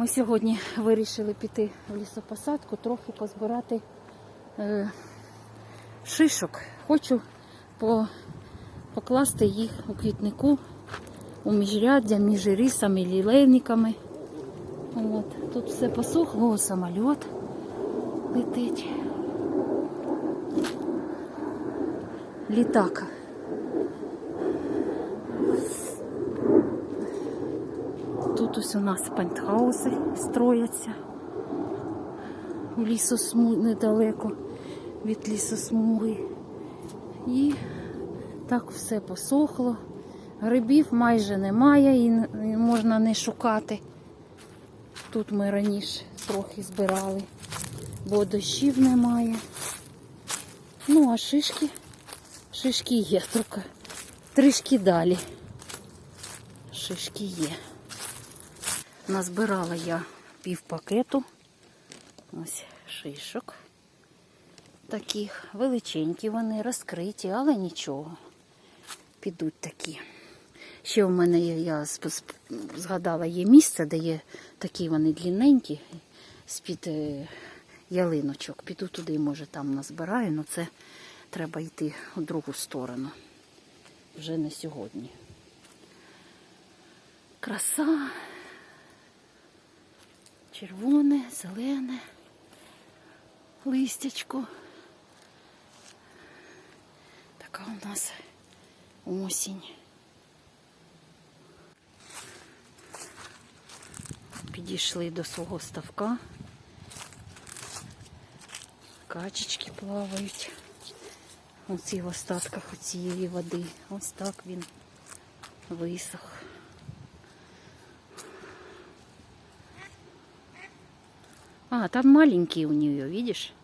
Ми сьогодні вирішили піти в лісопосадку, трохи позбирати е, шишок. Хочу по, покласти їх у квітнику, у міжряддя, між рисами, лілейниками. От. Тут все посохло, самоліт летить. Літак. Тут у нас пентхауси строяться. У лісосму недалеко від лісосмуги. І так все посохло. Грибів майже немає і можна не шукати. Тут ми раніше трохи збирали, бо дощів немає. Ну, а шишки, шишки є, тільки трішки далі. Шишки є. Назбирала я пів пакету. Ось шишок. Таких величенькі вони, розкриті, але нічого. Підуть такі. Ще в мене я згадала, є місце, де є такі вони длинненькі, з-під е, ялиночок. Піду туди, може, там назбираю, але це треба йти у другу сторону. Вже не сьогодні. Краса. Червоне, зелене, листячко. Така у нас осінь. Підійшли до свого ставка. Качечки плавають. Оці в остатках цієї води. Ось так він висох. А, там маленькие у нее, видишь?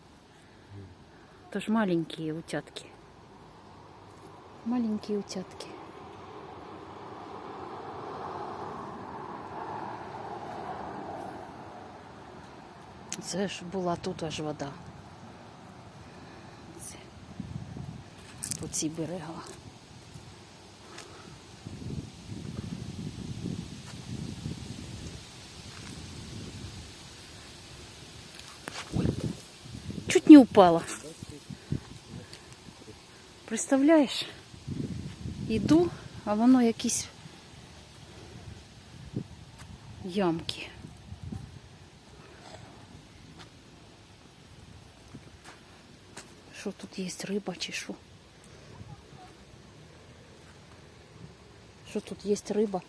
Тоже маленькие утятки. Маленькие утятки. Це ж була тут аж вода. Це по ці берега. Не упала. Представляєш? Іду, а воно якісь ямки. Що тут є риба чи що? Що тут є риба?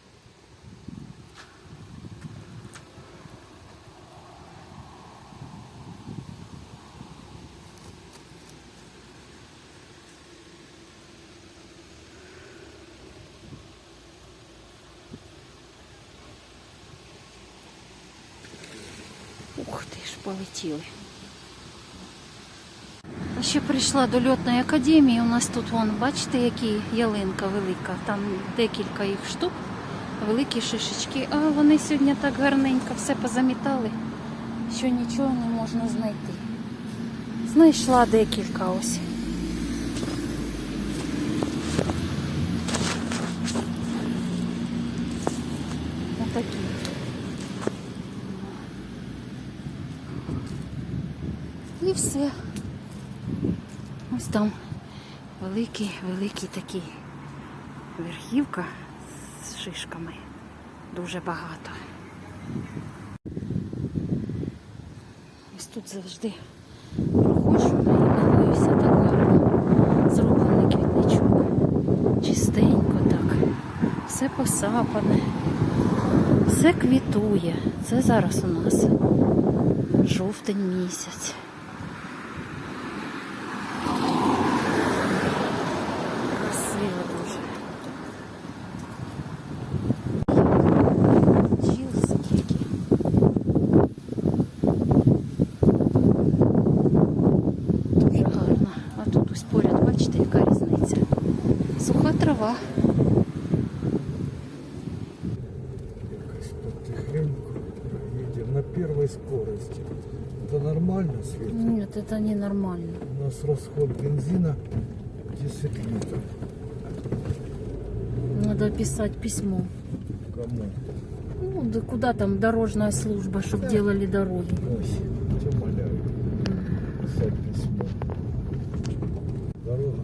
Ух ти ж, полетіли. Ще прийшла до льотної академії. У нас тут, вон, бачите, які ялинка велика. Там декілька їх штук, великі шишечки. А вони сьогодні так гарненько все позамітали, що нічого не можна знайти. Знайшла декілька ось. Отакі. І все. Ось там великий, великий такий верхівка з шишками. Дуже багато. Ось тут завжди проходжу і милуюся так гарно. Зроблений квітничок. Чистенько так. Все посапане. Все квітує. Це зараз у нас жовтень місяць. Это ненормально. У нас расход бензина 10 литров. Надо писать письмо. Кому? Ну, да куда там дорожная служба, чтобы Да. делали дороги. Ось, тебя умоляю. Писать письмо. Дорога.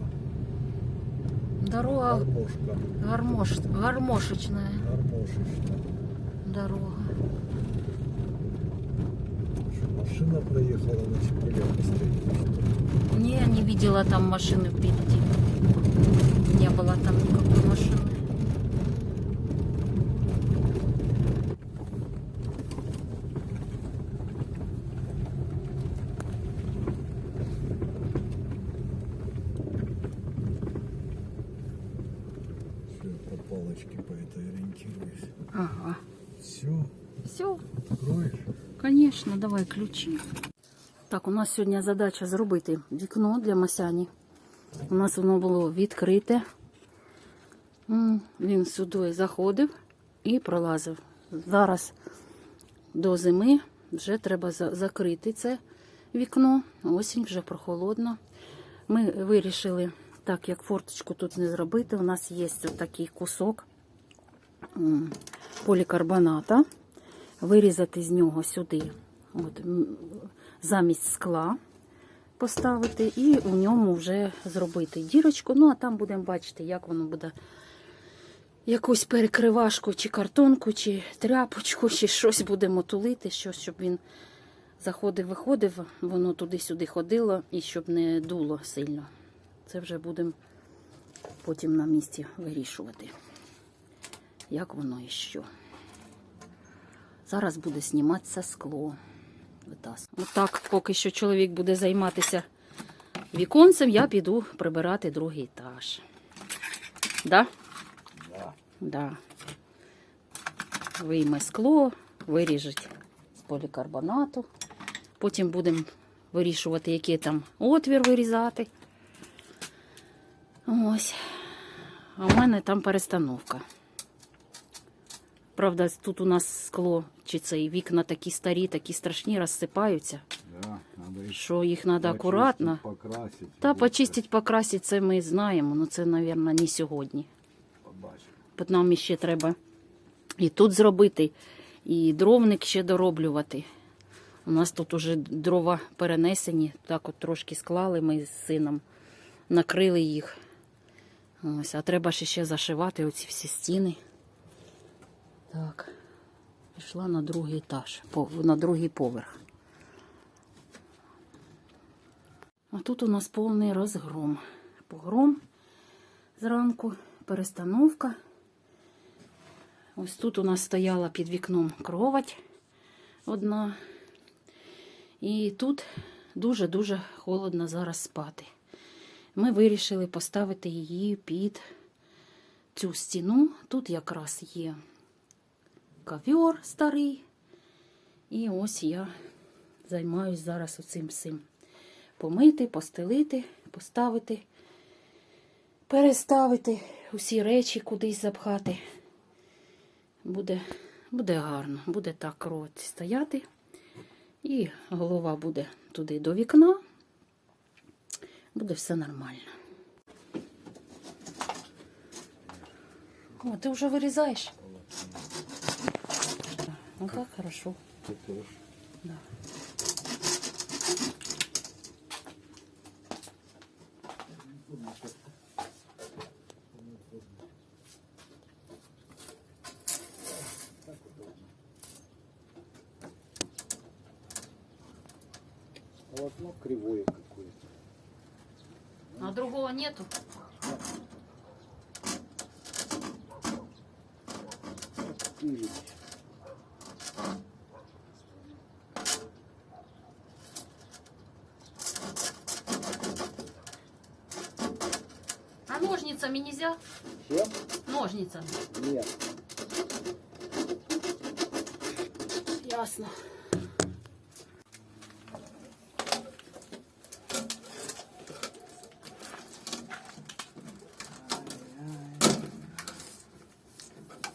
Дорога Гармошка. гармош, гармошечная Гармошечная. дорога. машина проехала на Чепелевке стоит. Не, не видела там машины впереди. Не было там никакой машины. Ключі. Так, у нас сьогодні задача зробити вікно для Масяні. У нас воно було відкрите. Він сюди заходив і пролазив. Зараз до зими вже треба закрити це вікно. Осінь вже прохолодно. Ми вирішили, так як форточку тут не зробити, у нас є такий кусок полікарбоната вирізати з нього сюди, от, замість скла поставити, і у ньому вже зробити дірочку. Ну, а там будемо бачити, як воно буде якусь перекривашку, чи картонку, чи тряпочку, чи щось будемо тулити, щось, щоб він заходив, виходив, воно туди-сюди ходило і щоб не дуло сильно. Це вже будемо потім на місці вирішувати, як воно і що. Зараз буде зніматися скло. Витас- Отак, поки що чоловік буде займатися віконцем, я піду прибирати другий етаж. Да? Да. Да. Вийме скло, виріжуть з полікарбонату. Потім будемо вирішувати, який там отвір вирізати. Ось. А в мене там перестановка. Правда, тут у нас скло чи цей вікна такі старі, такі страшні, розсипаються, Да, надо що їх треба акуратно. покрасить. Та и почистить, покрасить, це ми знаємо, але це, мабуть, не сьогодні. побачимо. Нам ще треба і тут зробити, і дровник ще дороблювати. У нас тут уже дрова перенесені, так от трошки склали ми з сином, накрили їх. Ось, а треба ще зашивати оці всі стіни. Так, пішла на другий етаж, на другий поверх. А тут у нас повний розгром. Погром зранку, перестановка. Ось тут у нас стояла під вікном кровать одна. І тут дуже-дуже холодно зараз спати. Ми вирішили поставити її під цю стіну. Тут якраз є ковер старий. І ось я займаюсь зараз оцим всім. Помити, постелити, поставити, переставити усі речі кудись запхати. Буде, буде гарно, буде так кровать стояти. І голова буде туди до вікна. Буде все нормально. О, ти вже вирізаєш? Ну так, хорошо. Ты тоже. Да. Полотно кривое какое-то. А другого нету? Ножницами. Нет. Ясно.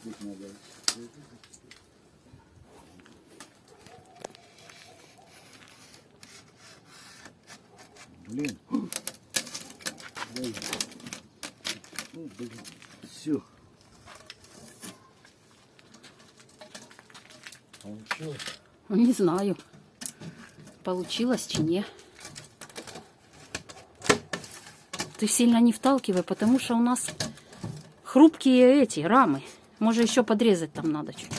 Здесь надо. Блин. Ой. Ну, блин. Все. Не знаю, получилось чи не. Ты сильно не вталкивай, потому что у нас хрупкие эти рамы. Может, еще подрезать там надо чуть.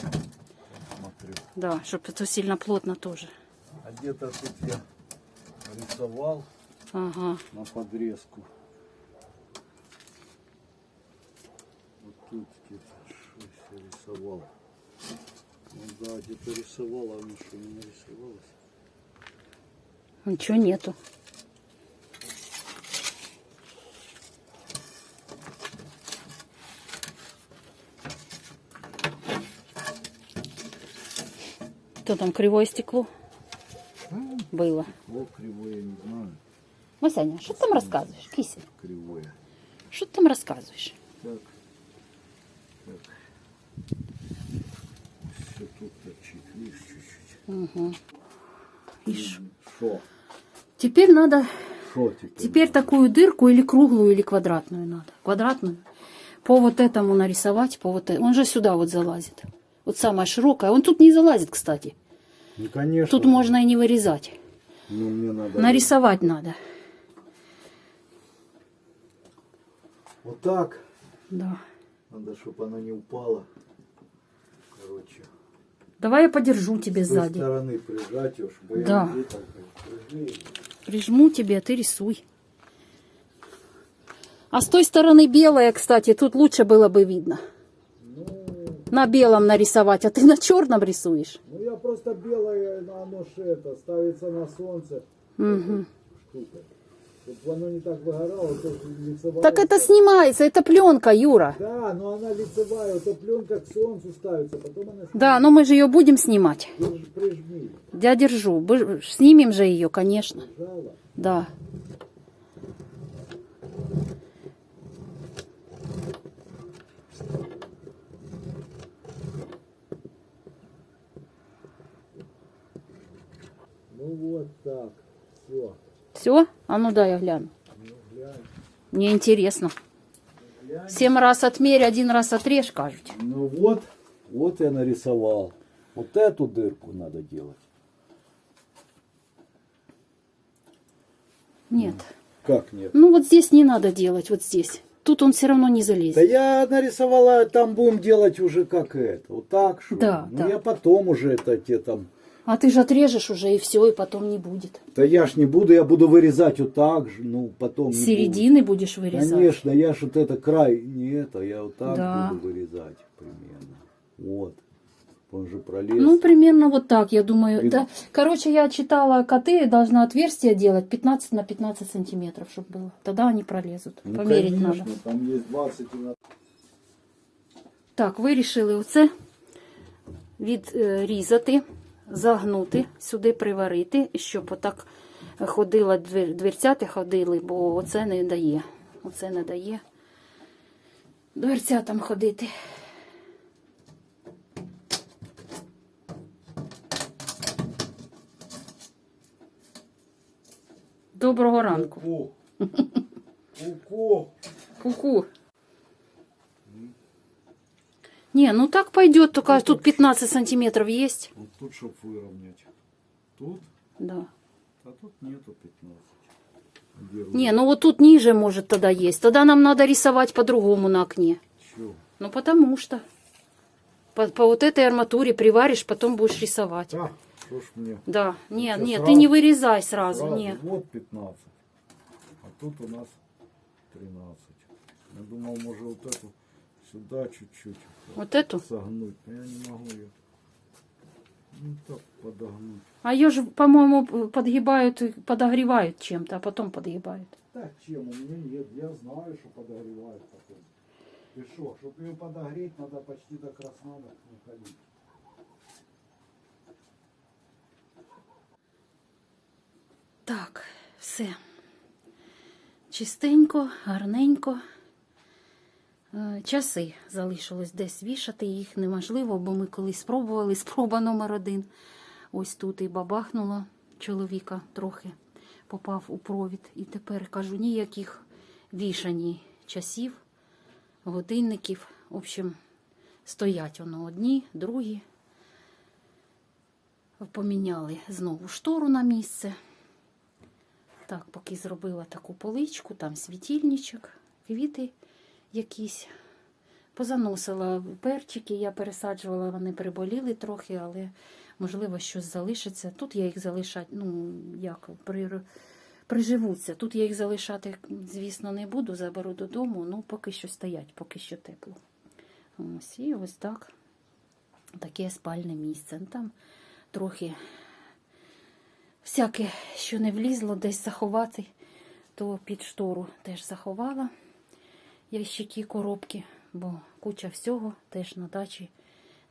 Смотрю. Да, чтобы это сильно плотно тоже. А где-то тут я рисовал Ага. на подрезку. Вот тут где-то рисовал. Ну да, где-то рисовал, а оно что не нарисовалось? Ничего нету. Что там, кривое стекло? Было. О, кривое, не знаю. Масяня, что ты там рассказываешь? Кися, Кривое. что ты там рассказываешь? Так. Все видишь, чуть-чуть. Угу. Шо? Теперь надо, Шо теперь? теперь такую дырку или круглую, или квадратную надо. Квадратную. По вот этому нарисовать, по вот этому. Он же сюда вот залазит. Вот самая широкая. Он тут не залазит, кстати. Ну, конечно. Тут можно и не вырезать. Ну, мне надо... Нарисовать надо. Вот так. Да. Надо, чтобы она не упала. Короче. Давай я подержу тебе С той сзади. стороны прижать я Да. Прижму тебе, а ты рисуй. А с той стороны белая, кстати, тут лучше было бы видно. Ну, На белом нарисовать, а ты на черном рисуешь. ну, я просто белое, на оно ж это, ставится на солнце. Мгм. Штука. Чтобы оно не так выгорало, то лицевая... Так это снимается, это пленка, Юра. Да, но она лицевая, то пленка к солнцу ставится, потом она... Да, но мы же ее будем снимать. Держи, Прижми. Я держу. Снимем же ее, конечно. Жало. Да. Ну вот так. Все. Все? А ну дай я гляну. Ну. Мне интересно. Семь раз отмерь, один раз отрежь, кажуть. Ну вот, вот я нарисовал. Вот эту дырку надо делать. Нет. Как нет? Ну вот здесь не надо делать, вот здесь. Тут он все равно не Да залезет. я нарисовала, там будем делать уже как это. Вот так что. Да, ну да. я потом уже это те там. А ты же отрежешь уже и все, и потом не будет. Да я ж не буду, я буду вырезать вот так же, ну потом. С не середины будешь буду. вырезать. Конечно, я ж вот это край, не это, я вот так Да. буду вырезать примерно. Вот. Он же пролез. Ну, примерно вот так, я думаю. И- Да. Короче, я читала, коты должны отверстие делать 15 на 15 сантиметров, чтобы было. Тогда они пролезут. Ну, Померить конечно, надо. Там есть 20 и на Так, вирішили оце відрізати, Загнути, сюди приварити, щоб отак ходила двер, дверцяти ходили, бо оце не дає. Оце не дає дверцятам ходити. Доброго ранку. Ку-ку. Ку-ку. Не, ну так пойдет, только тут 15 сантиметров есть. Вот тут, чтобы выровнять. Тут? Да. А тут нету 15. Где Не, ну вот тут ниже может тогда есть. Тогда нам надо рисовать по-другому на окне. Чё? Ну потому что. По, по вот этой арматуре приваришь, потом будешь рисовать. А, что ж мне? Да, нет, Всё, нет, ты сразу? не вырезай сразу, Сразу нет. Вот 15. А тут у нас 13. Я думал, может вот эту сюда чуть-чуть Вот эту. согнуть. Но я не могу ее. Ну так подогнуть. А ее же, по-моему, подгибают, подогревают чем-то, а потом подгибают. Так чем? У меня нет. Я знаю, что подогревают потом. И что, чтобы ее подогреть, надо почти до красна находить. Так, все. Чистенько, гарненько. Е, Часи залишилось десь вішати, їх неможливо, бо ми колись спробували, спроба номер один. Ось тут і бабахнула чоловіка трохи, попав у провід. І тепер кажу, ніяких вішані часів, годинників. В общем, стоять воно одні, другі. поміняли знову штору на місце. Так, поки зробила таку поличку, там світильничок, квіти якісь. Позаносила перчики, я пересаджувала, вони приболіли трохи, але можливо щось залишиться. Тут я їх залишати, ну як при, приживуться. Тут я їх залишати, звісно, не буду, заберу додому, ну поки що стоять, поки що тепло. Ось і ось так. Таке спальне місце. Ну, Там трохи всяке, що не влізло, десь заховати, то під штору теж заховала ящики, коробки, бо куча всього теж на дачі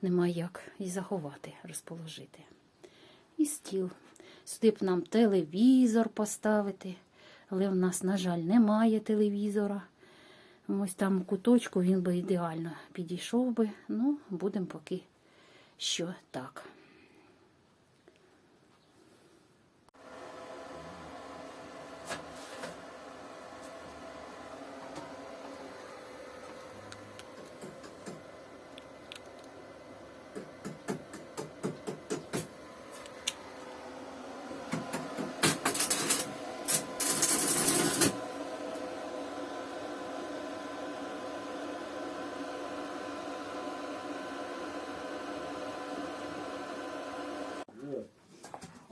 немає як і заховати, розположити. І стіл. Сюди б нам телевізор поставити, але в нас, на жаль, немає телевізора. Ось там у куточку він би ідеально підійшов би. Ну, будемо поки що так.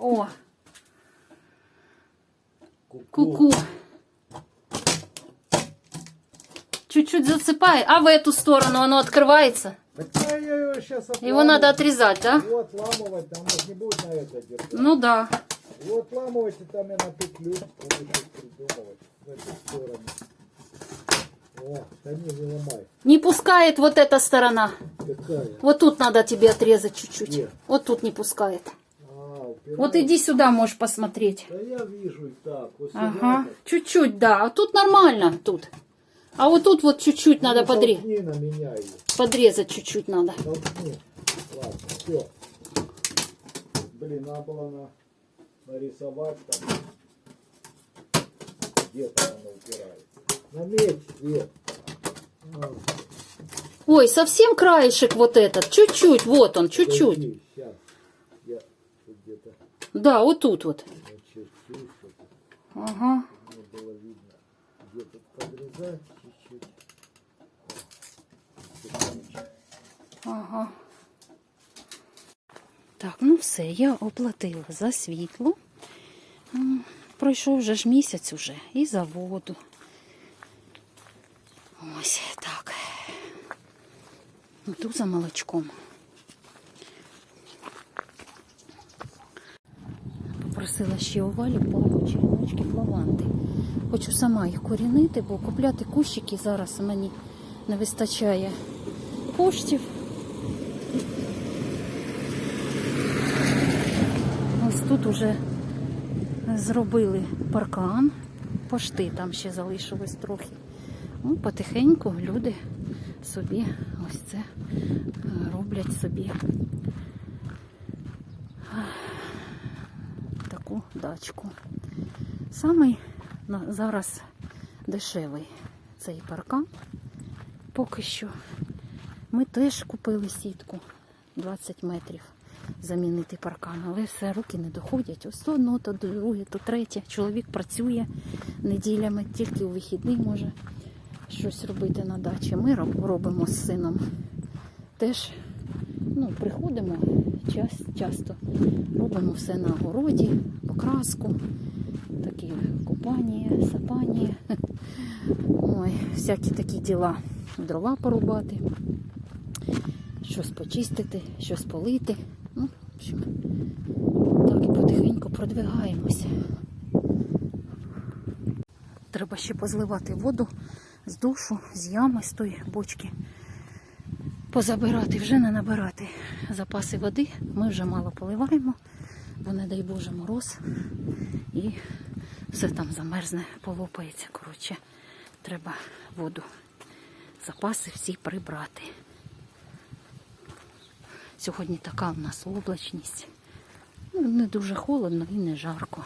О, Ку-ку. Чуть-чуть засыпай, а в эту сторону оно открывается. Так я его Его надо отрезать, да? Вот ламывать, там не будет на это держать. Ну да. Вот ламывать и там я на петлю придумывать в эту сторону. О, да не, не ломай. Не пускает вот эта сторона. Какая? Вот тут надо тебе отрезать чуть-чуть. Вот тут не пускает. Вот иди сюда, можешь посмотреть. Да я вижу и так. Вот Ага. Чуть-чуть, да. А тут нормально, тут. А вот тут вот чуть-чуть надо Ну, подре- толкни на меня ее. подрезать чуть-чуть надо. Толкни. Ладно, все. Блин, надо было на... нарисовать там. Где-то она упирается. Наметь свет. А, Ой, совсем краешек вот этот. Чуть-чуть, вот он, чуть-чуть. Да, вот тут вот. начертил, чтобы Ага. было видно. Где тут подрезать чуть-чуть. Ага. Так, ну все, я оплатила за світло. Пройшов вже ж місяць уже і за воду. Ось так. Йду за молочком. Попросила ще у Валі пару череночків лаванди. Хочу сама їх корінити, бо купляти кущики зараз мені не вистачає коштів. Ось тут уже зробили паркан, пошти там ще залишилось трохи. Ну, потихеньку люди собі ось це е, роблять собі таку дачку. Самий на- зараз дешевий цей паркан. Поки що. Ми теж купили сітку 20 метрів замінити паркан, але все руки не доходять. Ось то одно, то друге, то третє. Чоловік працює неділями, тільки у вихідний може щось робити на дачі. Ми робимо з сином. Теж ну, приходимо час, часто, робимо все на городі, покраску, такі купання, сапання. Ой, всякі такі діла. Дрова порубати, щось почистити, щось полити. Ну, так і потихеньку продвигаємося. Треба ще позливати воду з душу, з ями, з тої бочки. Позабирати, вже не набирати запаси води. Ми вже мало поливаємо, бо не дай Боже мороз. І все там замерзне, полопається. Коротше, треба воду, запаси всі прибрати. Сьогодні така у нас облачність. Ну, Не дуже холодно і не жарко.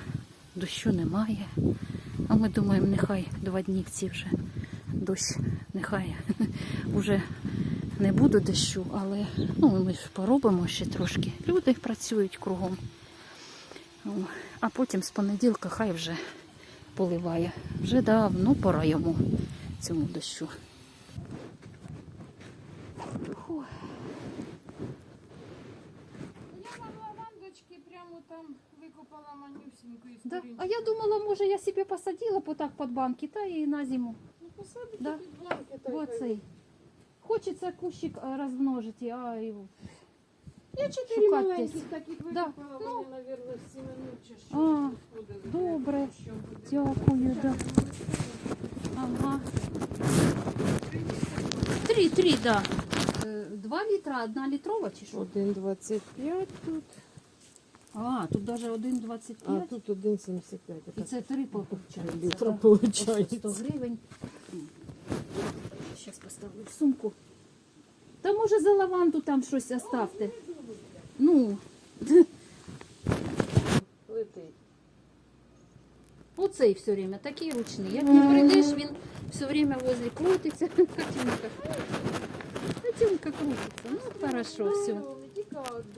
Дощу немає. А ми думаємо, нехай два дні в ці вже дощ, нехай уже не буде дощу, але ну, ми ж поробимо ще трошки. Люди працюють кругом. А потім з понеділка хай вже поливає. Вже давно пора йому цьому дощу. Фу. Я на лавандочки прямо там викопала манюсіньку із Да. А я думала, може, я себе посадила потак під банки, та і на зиму. Ну, посадити Да. під банки, та й Вот хай. цей. Хочеться кущик е, розмножити, а його. Я чотири шукати маленьких десь. таких Да. викопала, Ну. вони, мабуть, що. А, сходили. добре. Буде? Дякую, да. Ага. Три, три, да. Е, Два літра, одна літрова чи що? 1,25 тут, А, тут навіть 1,25. а тут 1,75. І це три получається. літра да? виходить. 100 гривень. Зараз поставлю в сумку. Та може за лаванду там щось оставте. Ну, Летить. оцей все время, такий ручний. Як не прийдеш, він все время возле крутиться. Котенка. Котенка крутиться. Ну, хорошо, все.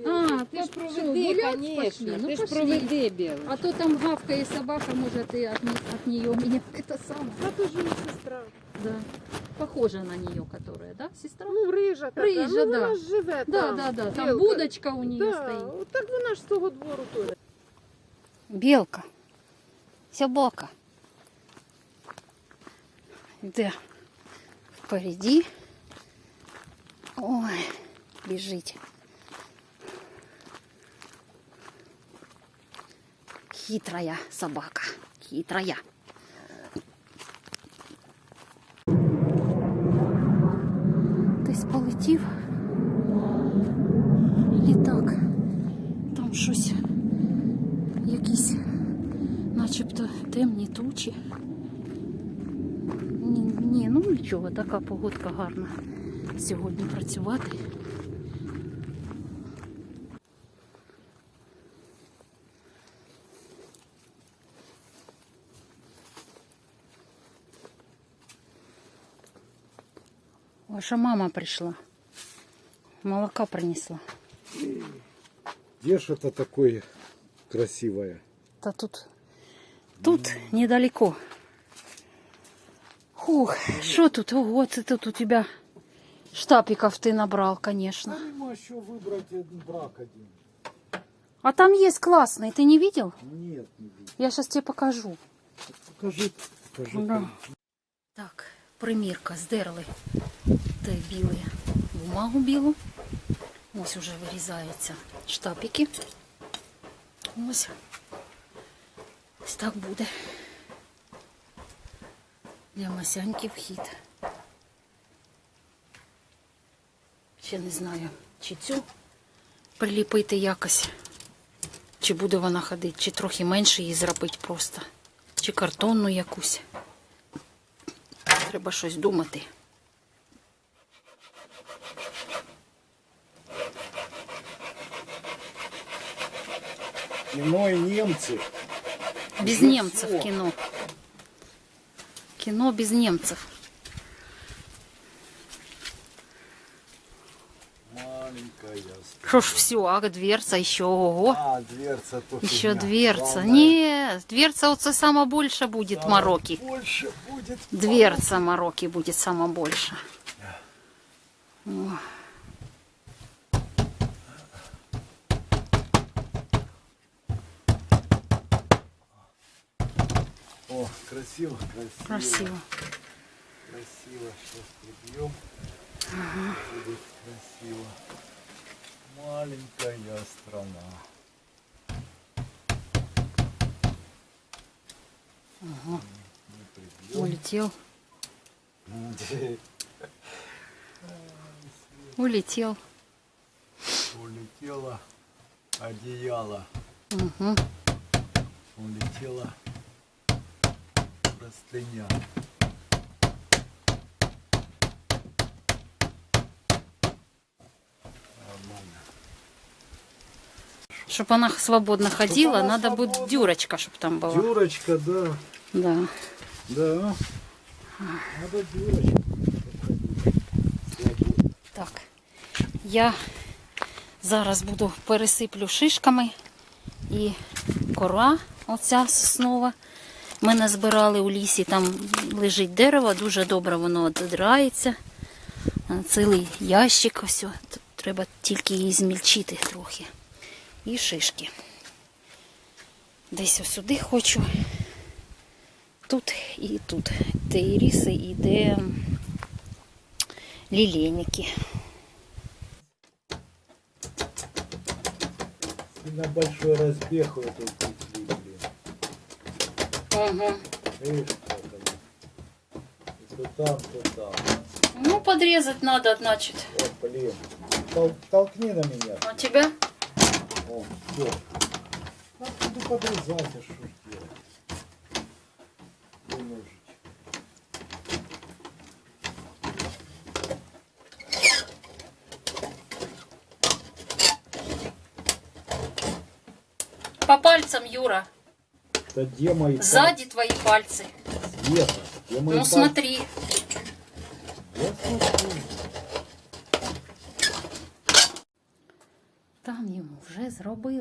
А, ти ж по- що, проведи, гулять конечно. пошли? Ну, ти ж пошли. проведи, Білочка. А то там гавкає собака, може ти от, не- от нее меня это самое. А то ж її сестра. Да. Похожа на нее, которая, да, сестра? Ну, рижа така. Рижа, ну, да. вона ж живе Да, там. да, да. Там Білка. будочка у нее Да, стоит. от так вона ж з того двору теж. Белка. Собака. Да. Впереди. Ой, бежит. Хитрая собака. Хитрая. Десь полетів. Літак. Там щось якісь начебто темні тучі. Ні, ні, ну нічого, така погодка гарна сьогодні працювати. Ваша мама прийшла. Молока принесла. Где ж это такое красивое? Та тут, тут недалеко. Хух, что тут? Ого, це тут у тебя штапиков ты набрал, конечно. Нема еще выбрать один брак один. А там есть классный, ты не видел? Нет, не видно. Я сейчас тебе покажу. Покажи, покажи. Да. Так, примірка, здерли те біле бумагу білу. Ось уже вирізаються штапики. Ось. Ось так буде. Для масяньки вхід. Ще не знаю, чи цю приліпити якось. Чи буде вона ходити, чи трохи менше її зробити просто. Чи картонну якусь. Треба щось думати. Кино и немцы. Без немцев кино. Кино без немцев. Что ж все, а дверца еще, ого. А, дверца то Еще фигня. дверца. Главное, Нет, дверца вот сама больше будет самое мороки. Больше будет. Дверца мороки будет сама больше. О. О, красиво, красиво. Красиво. Красиво. Сейчас прибьем. Будет красиво. Маленькая страна. Ага. Улетел. Улетел. Улетело одеяло. Угу. Улетела простыня. Чтобы она свободно ходила, она надо будет свободно. дюрочка, чтобы там была. Дюрочка, да. Да. Да. Надо дюрочка. Так, я зараз буду пересиплю шишками і кора, оця соснова. Ми назбирали у лісі, там лежить дерево, дуже добре воно одирається. А, Цілий ящик ось. о. Тут Треба тільки її змільчити трохи. І шишки. Десь ось сюди хочу. Тут і тут. Де іріси і де лілейники. И на большой разбег вот эту петли, блин. Угу. Видишь, как она? И то там, то там. Ну, подрезать надо, значит. О, блин. Тол- толкни на меня. А тебя? О, все. Как буду подрезать, а что ж делать? Ножичек. По пальцам, Юра. Да где мои Сзади твои пальцы. Где-то. Где мои Ну, пальцы? смотри. Я смотрю.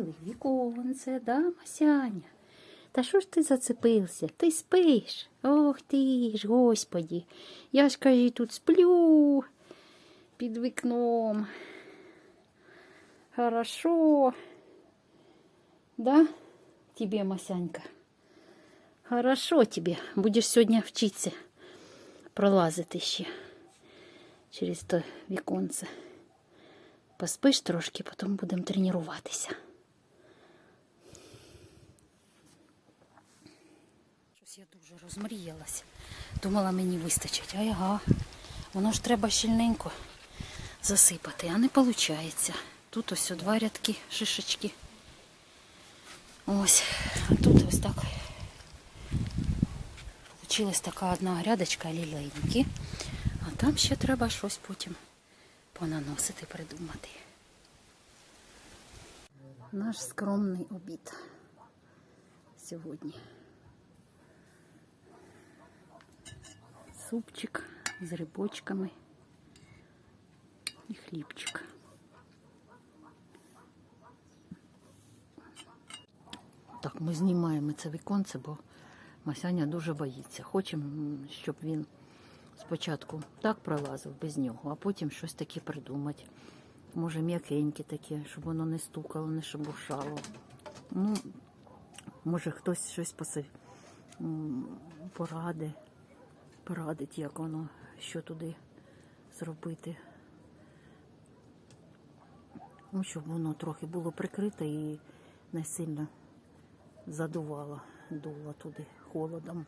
Зробили віконце, да, Масяня? Та що ж ти зацепився? Ти спиш? Ох ти ж, господі. Я ж кажу, тут сплю під вікном. Хорошо. Да? Тебе, Масянька? Хорошо тебе. Будеш сьогодні вчитися пролазити ще через то віконце. Поспиш трошки, потім будемо тренуватися. Щось я дуже розмріялась. Думала, мені вистачить. Ага. Воно ж треба щільненько засипати, а не виходить. Тут ось два рядки шишечки. Ось. А тут ось так. Получилась така одна грядочка лілейники. А там ще треба щось потім понаносити, придумати. Наш скромний обід сьогодні. Супчик з рибочками і хлібчик. Так, ми знімаємо це віконце, бо Масяня дуже боїться. Хочемо, щоб він спочатку так пролазив без нього, а потім щось таке придумати. Може, м'якеньке таке, щоб воно не стукало, не шебуршало. Ну, може, хтось щось поси... порадить, як воно, що туди зробити. Ну, щоб воно трохи було прикрите і не сильно задувало, дуло туди холодом.